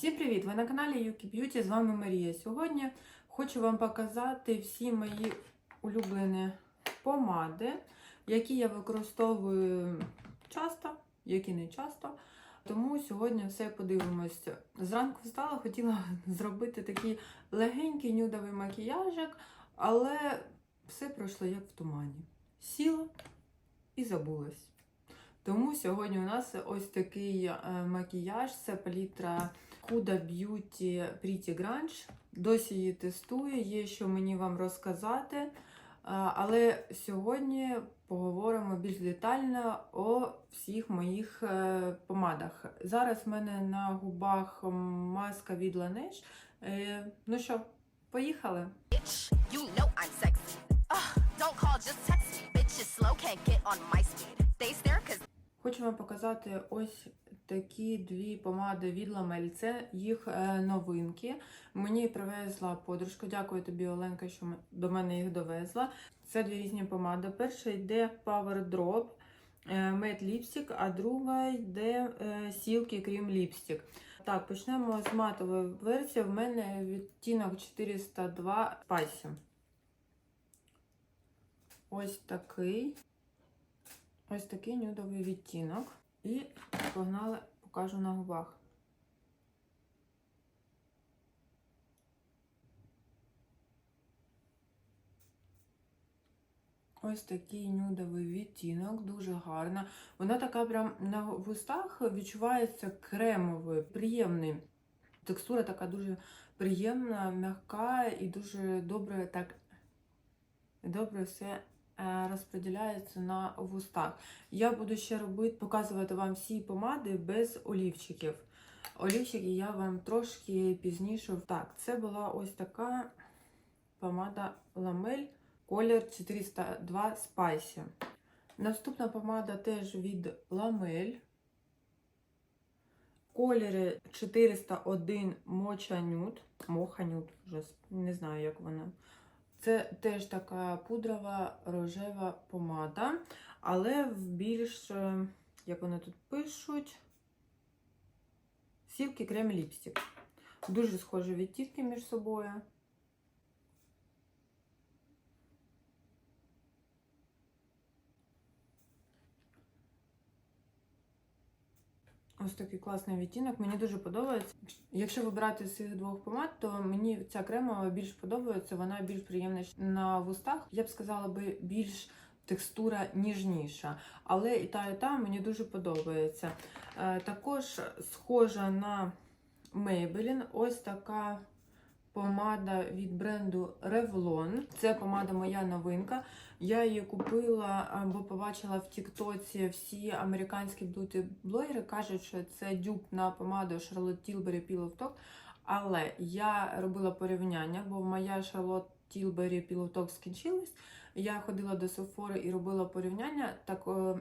Всім привіт! Ви на каналі Юкі Б'юті, з вами Марія. Сьогодні хочу вам показати всі мої улюблені помади, які я використовую часто, які не часто. Тому сьогодні все подивимось. Зранку встала, хотіла зробити такий легенький нюдовий макіяжик, але все пройшло як в тумані. Сіла і забулась. Тому сьогодні у нас ось такий е, макіяж, це палітра Huda Beauty Pretty Grunge. Досі її тестую, є що мені вам розказати. Але сьогодні поговоримо більш детально о всіх моїх е, помадах. Зараз в мене на губах маска від Laneige. Е, Ну що, поїхали? Хочу вам показати ось такі дві помади від Ламель. Це їх е, новинки. Мені привезла подружка. Дякую тобі, Оленка, що до мене їх довезла. Це дві різні помади. Перша йде Power Drop е, Matte Lipstick, а друга йде Silky Cream Lipstick. Так, почнемо з матової версії. В мене відтінок 402 Spicy. Ось такий. Ось такий нюдовий відтінок. І погнали, покажу на губах. Ось такий нюдовий відтінок, дуже гарна. Вона така прям на вустах відчувається кремовою, приємний. Текстура така дуже приємна, м'яка і дуже добре так добре все розподіляється на вустах. Я буду ще робити, показувати вам всі помади без олівчиків. Олівчики я вам трошки пізніше. Так, це була ось така помада Ламель колір 402 Spicy. Наступна помада теж від Ламель. Кольори 401 Mocha Nude. Mocha Nude, вже не знаю, як вона. Це теж така пудрова рожева помада, але в більш, е, як вони тут пишуть, сілки крем ліпстик. Дуже схожі відтінки між собою. Ось такий класний відтінок, мені дуже подобається. Якщо вибирати з цих двох помад, то мені ця кремова більш подобається, вона більш приємна на вустах. Я б сказала би більш текстура ніжніша. Але і та, і та мені дуже подобається. Е, Також схожа на Maybelline, ось така помада від бренду Revlon. Це помада моя новинка. Я її купила або побачила в Тіктоці. Всі американські б'юті-блогери кажуть, що це дюб на помаду Charlotte Tilbury Pillow Talk. Але я робила порівняння, бо моя Charlotte Tilbury Pillow Talk скінчилась. Я ходила до Sephora і робила порівняння. Так е,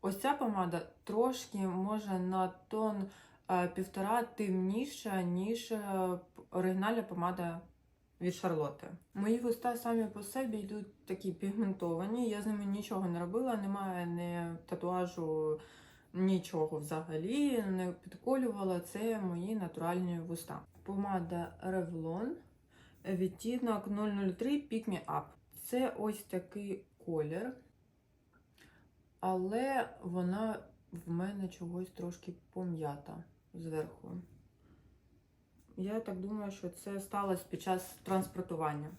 ось ця помада трошки може на тон півтора темніша, ніж е, оригінальна помада від Шарлотти. Мої вуста самі по собі йдуть такі пігментовані. Я з ними нічого не робила, немає ні татуажу, нічого взагалі, не підколювала. Це мої натуральні вуста. Помада Revlon, відтінок 003 Pick Me Up. Це ось такий колір, але вона в мене чогось трошки пом'ята зверху. Я так думаю, що це сталося під час транспортування.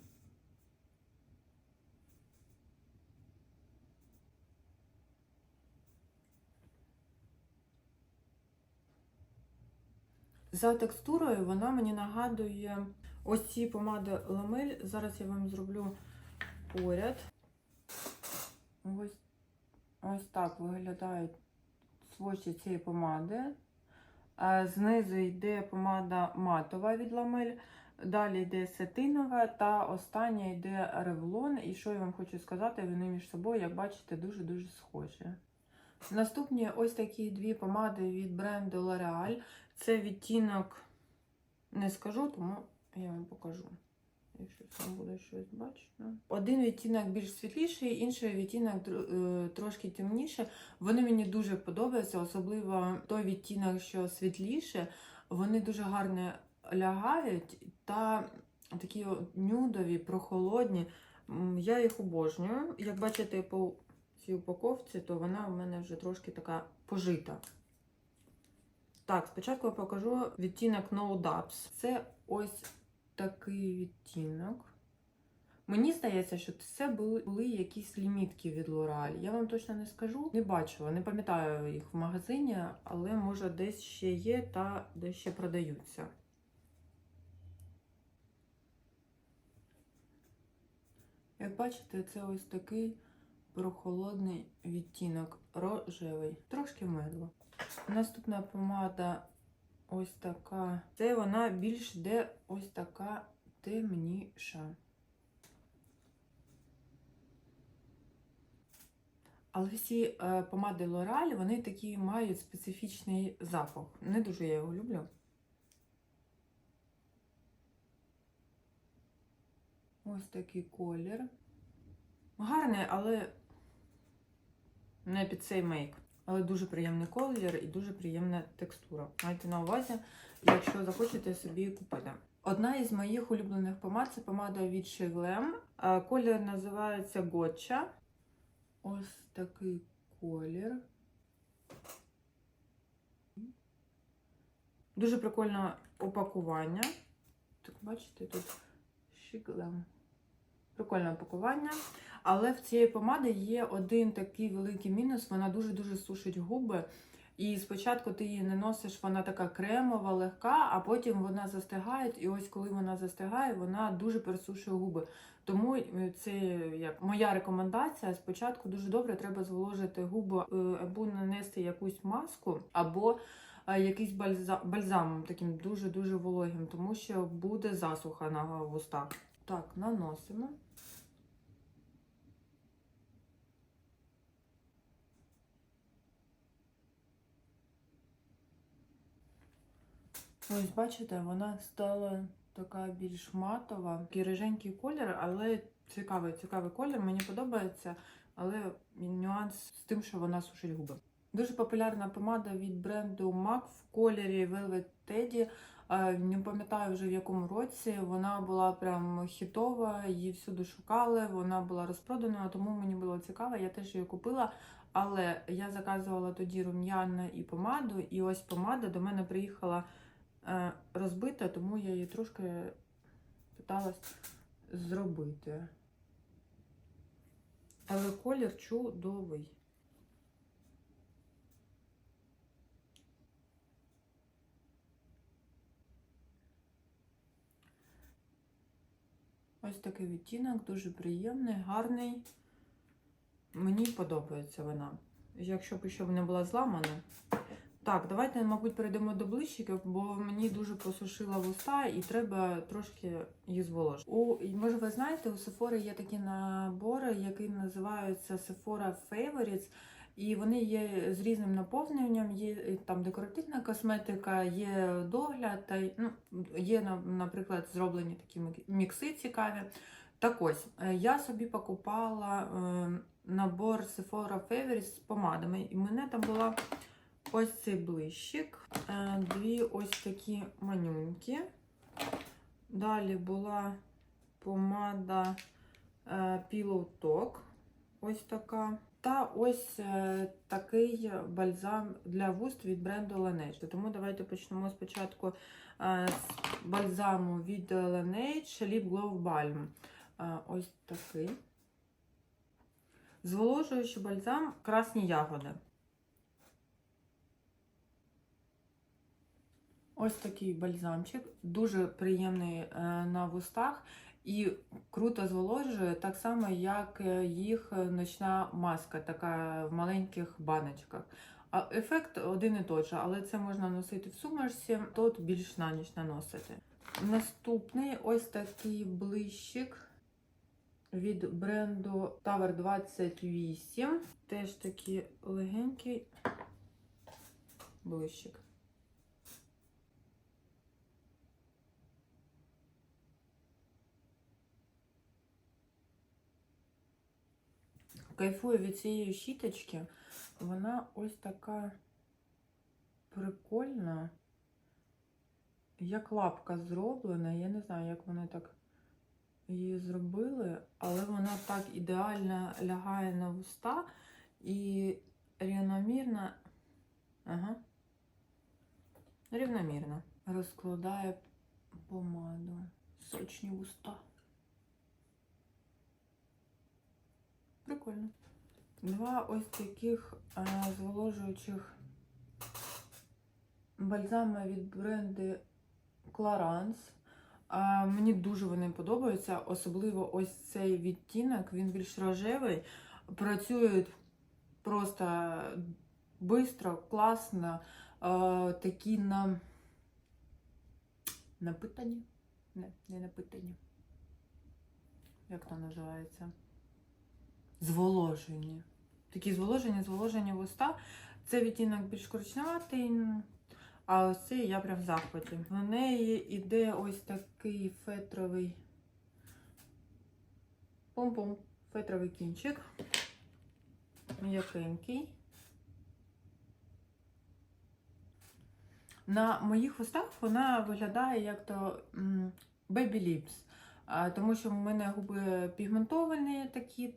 За текстурою вона мені нагадує ось ці помади Ламель. Зараз я вам зроблю поряд. Ось, ось так виглядають свочі цієї помади. А Знизу йде помада матова від Ламель, далі йде сетинова та остання йде ревлон. І що я вам хочу сказати, вони між собою, як бачите, дуже-дуже схожі. Наступні ось такі дві помади від бренду L'Oreal. Це відтінок не скажу, тому я вам покажу. Якщо там буде щось бачити. Один відтінок більш світліший, інший відтінок е, трошки темніше. Вони мені дуже подобаються, особливо той відтінок, що світліше. Вони дуже гарно лягають та такі нюдові, прохолодні. Я їх обожнюю. Як бачите по цій упаковці, то вона в мене вже трошки така пожита. Так, спочатку я покажу відтінок No Dubs. Це ось такий відтінок. Мені здається, що це були, якісь лімітки від L'Oreal. Я вам точно не скажу. Не бачила, не пам'ятаю їх в магазині, але може десь ще є та десь ще продаються. Як бачите, це ось такий прохолодний відтінок рожевий, трошки медло. Наступна помада ось така. Це вона більш йде ось така темніша. Але всі е, помади L'Oreal, вони такі мають специфічний запах. Не дуже я його люблю. Ось такий колір. Гарний, але не під цей мейк. Але дуже приємний колір і дуже приємна текстура. Майте на увазі, якщо захочете собі купити. Одна із моїх улюблених помад це помада від Shea Колір називається Gotcha. Ось такий колір. Дуже прикольне упакування. Так, бачите, тут шиклем. Прикольне упакування. Але в цієї помади є один такий великий мінус. Вона дуже-дуже сушить губи. І спочатку ти її не носиш, вона така кремова, легка, а потім вона застигає. І ось коли вона застигає, вона дуже пересушує губи. Тому е, це як моя рекомендація. Спочатку дуже добре треба зволожити губи е, або нанести якусь маску, або е, якийсь бальзам, таким дуже-дуже вологим, тому що буде засуха на вустах. Так, наносимо. Ось бачите, вона стала така більш матова. Такий риженький колір, але цікавий, цікавий колір. Мені подобається, але нюанс з тим, що вона сушить губи. Дуже популярна помада від бренду MAC в кольорі Velvet Teddy. Е, Не пам'ятаю вже в якому році. Вона була прям хітова, її всюди шукали. Вона була розпроданою, тому мені було цікаво. Я теж її купила. Але я заказувала тоді рум'яна і помаду, і ось помада до мене приїхала розбита, тому я її трошки питалась зробити. Але колір чудовий. Ось такий відтінок, дуже приємний, гарний. Мені подобається вона. Якщо б ще не була зламана. Так, давайте, мабуть, перейдемо до блищиків, бо мені дуже посушила вуста і треба трошки їх зволожити. У, може, ви знаєте, у Sephora є такі набори, які називаються Sephora Favorites. І вони є з різним наповненням, є е, там декоративна косметика, є догляд, та ну, є, на- наприклад, зроблені такі мікси цікаві. Так ось, е, я собі покупала е, набор Sephora Favorites з помадами, і мене там була ось цей блищик, е, дві ось такі манюньки. Далі була помада е, Pillow Talk, ось така. Та ось е, такий бальзам для вуст від бренду Laneige. Тому давайте почнемо спочатку е, з бальзаму від Laneige Lip Glow Balm. Е, ось такий. Зволожуючий бальзам красні ягоди. Ось такий бальзамчик, дуже приємний е, на вустах і круто зволожує, так само, як е, їх ночна маска, така в маленьких баночках. Ефект один і той же, але це можна носити в сумочці, тут більш на ніч наносити. Наступний ось такий блищик від бренду Tower 28. Теж такий легенький блищик. Кайфую від цієї щіточки. Вона ось така прикольна. як лапка зроблена. Я не знаю, як вони так її зробили, але вона так ідеально лягає на вуста і рівномірно. Ага. Рівномірно. Розкладає помаду. Сочні вуста. Прикольно. Два ось таких е, зволожуючих бальзами від бренду Clarins. А, мені дуже вони подобаються, особливо ось цей відтінок, він більш рожевий. Працює просто швидко, класно. А, такі на напитані? Не, не напитані. Як там називається? Зволожені. Такі зволожені, зволожені вуста. Це відтінок більш коричневатий, а ось цей я прям в захваті. В неї йде ось такий фетровий пум-пум, фетровий кінчик. М'якенький. На моїх вустах вона виглядає як то Baby Lips. Тому що в мене губи пігментовані такі,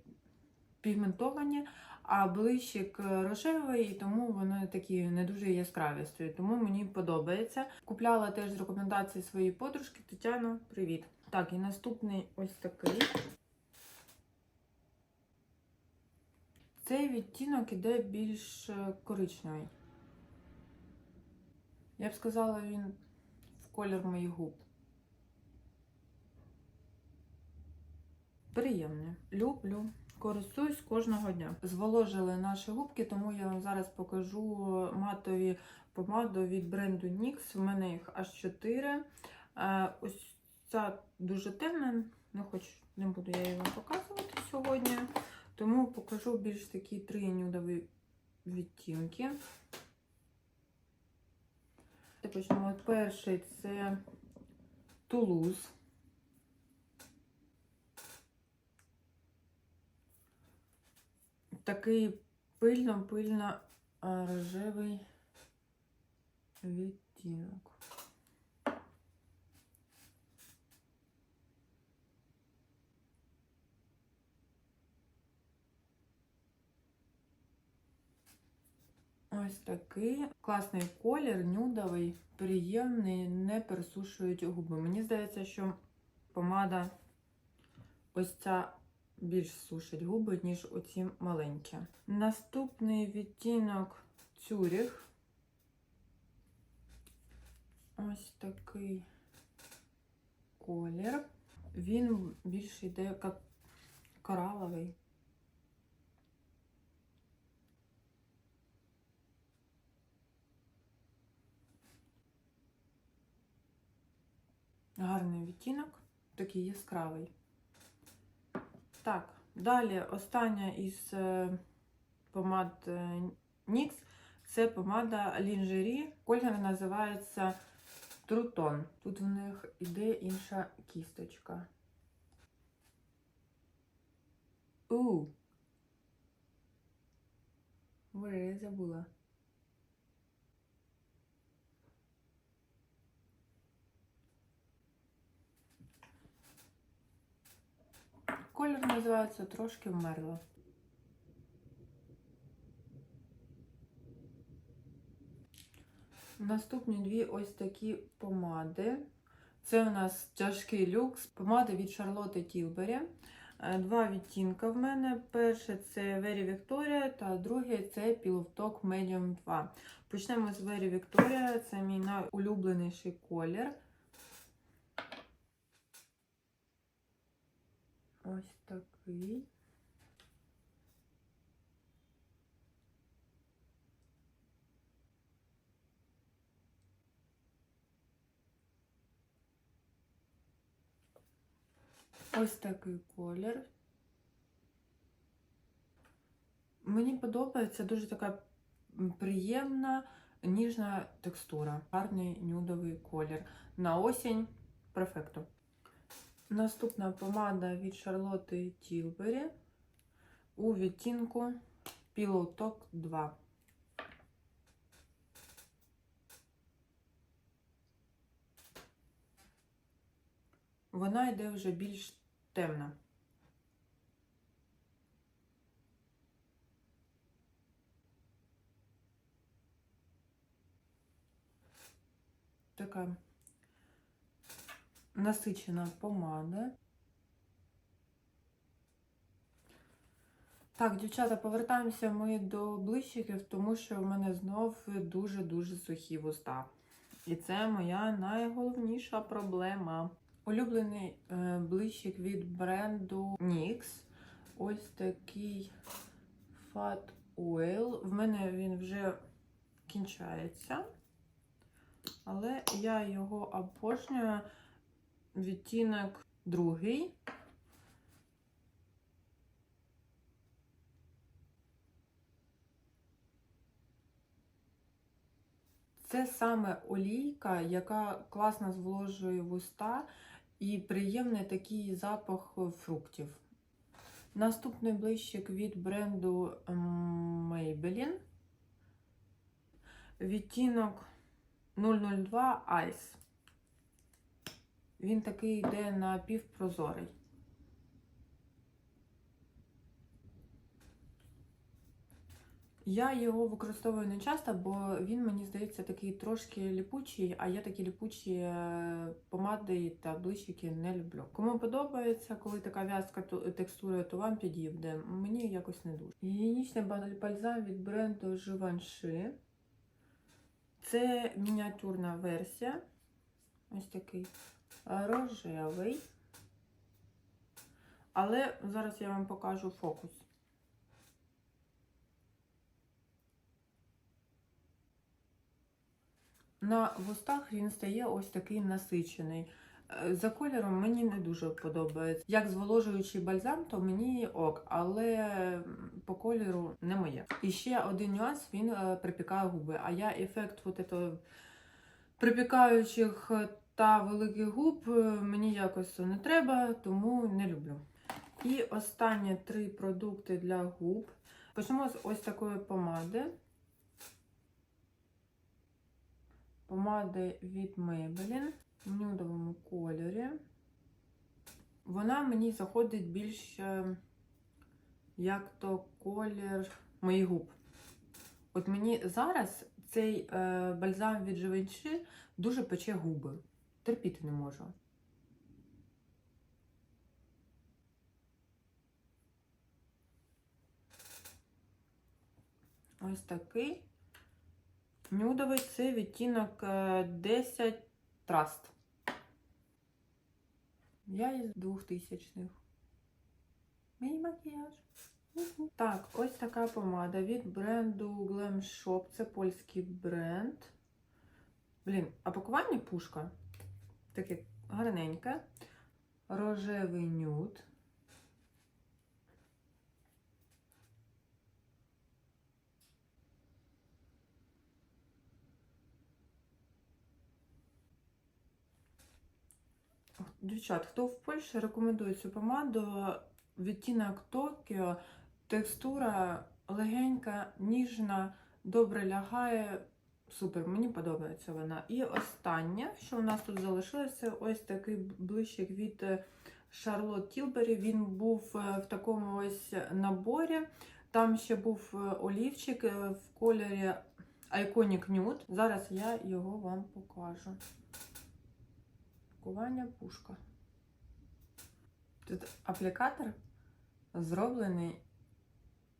пігментовані, а блищик рожевий, і тому вони такі не дуже яскраві стоять. Тому мені подобається. Купляла теж з рекомендації своєї подружки. Тетяно, привіт. Так, і наступний ось такий. Цей відтінок іде більш е, коричневий. Я б сказала, він в колір моїх губ. Приємний. Люблю. Користуюсь кожного дня. Зволожили наші губки, тому я вам зараз покажу матові помаду від бренду NYX. У мене їх аж 4. Е, Ось ця дуже темна, не хочу, не буду я її вам показувати сьогодні. Тому покажу більш такі три нюдові відтінки. Почнемо. Перший це Тулуз. Такий пильно-пильно рожевий відтінок. Ось такий класний колір, нюдовий, приємний, не пересушують губи. Мені здається, що помада ось ця більш сушить губи, ніж оці маленькі. Наступний відтінок Цюріх. Ось такий колір. Він більш йде як кораловий. Гарний відтінок, такий яскравий. Так, далі остання із е, помад е, NYX це помада лінжері. Колір називається Трутон. Тут в них іде інша кісточка. У. Боже, я забула. Колір називається трошки вмерло. Наступні дві ось такі помади. Це у нас тяжкий люкс. Помади від Charlotte Tilbury. Е, Два відтінка в мене. Перше це Very Victoria, та другий це Talk Medium 2. Почнемо з Very Victoria. Це мій найулюбленіший колір. Ось такий. Ось такий колір. Мені подобається дуже така приємна, ніжна текстура. Гарний нюдовий колір. На осінь перфекто. Наступна помада від Charlotte Tilbury у відтінку Talk 2. Вона йде вже більш темна. Така насичена помада. Так, дівчата, повертаємося ми до блищиків, тому що в мене знов дуже-дуже сухі вуста. І це моя найголовніша проблема. Улюблений е, блищик від бренду NYX. Ось такий Fat Oil. В мене він вже кінчається. Але я його обожнюю. Відтінок другий. Це саме олійка, яка класно зволожує вуста і приємний такий запах фруктів. Наступний блищик від бренду ем, Maybelline. Відтінок 002 Ice. Він такий йде напівпрозорий. Я його використовую не часто, бо він, мені здається, такий трошки ліпучий, а я такі ліпучі е, помади та блищики не люблю. Кому подобається, коли така в'язка текстура, то вам підійде. Мені якось не дуже. Гігієнічний ба- бальзам від бренду Givenchy. Це мініатюрна версія. Ось такий рожевий. Але зараз я вам покажу фокус. На вустах він стає ось такий насичений. Е, За кольором мені не дуже подобається. Як зволожуючий бальзам, то мені ок, але по кольору не моє. І ще один нюанс: він е, припікає губи. А я ефект от припікаючих та великих губ е, мені якось не треба, тому не люблю. І останні три продукти для губ. Почнемо з ось такої помади. Помади від Maybelline в нюдовому кольорі. Вона мені заходить більш е, як то колір моїх губ. От мені зараз цей е, бальзам від Givenchy дуже пече губи. Терпіти не можу. Ось такий. Нюдовий це відтінок е, 10 Trust. Я із 2000-х. Мій макіяж. Так, ось така помада від бренду Glam Shop. Це польський бренд. Блін, а пакування пушка. Таке гарненьке. Рожевий нюд. Дівчат, хто в Польщі рекомендує цю помаду, відтінок Токіо, текстура легенька, ніжна, добре лягає. Супер, мені подобається вона. І останнє, що у нас тут залишилося, ось такий блищик від е, Charlotte Tilbury. Він був е, в такому ось наборі. Там ще був е, олівчик в кольорі Iconic Nude. Зараз я його вам покажу. Пакування пушка. Тут аплікатор зроблений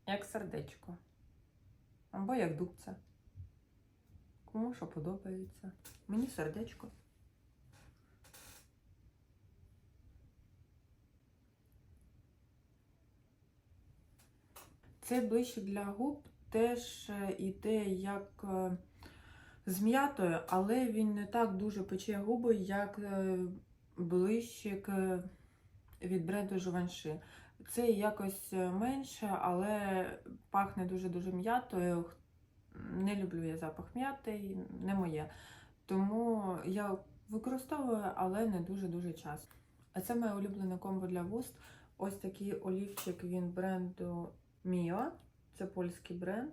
як сердечко. Або як дубця. Кому що подобається. Мені сердечко. Цей блищик для губ теж е, іде як е, з м'ятою, але він не так дуже пече губи, як е, блищик е, від бренду Givenchy. Це якось менше, але пахне дуже-дуже м'ятою. Не люблю я запах м'яти, не моє. Тому я використовую, але не дуже-дуже часто. А це моє улюблене комбо для вуст. Ось такий олівчик він бренду Mio. Це польський бренд.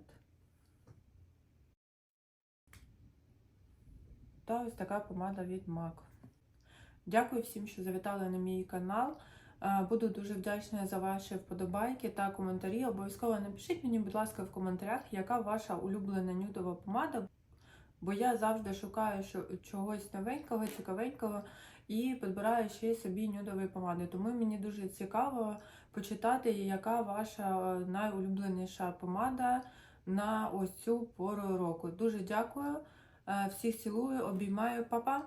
Та ось така помада від MAC. Дякую всім, що завітали на мій канал. Е, Буду дуже вдячна за ваші вподобайки та коментарі. Обов'язково напишіть мені, будь ласка, в коментарях, яка ваша улюблена нюдова помада. Бо я завжди шукаю чогось новенького, цікавенького і підбираю ще собі нюдові помади. Тому мені дуже цікаво почитати, яка ваша найулюбленіша помада на ось цю пору року. Дуже дякую. Е, Всіх цілую, обіймаю, Па-па!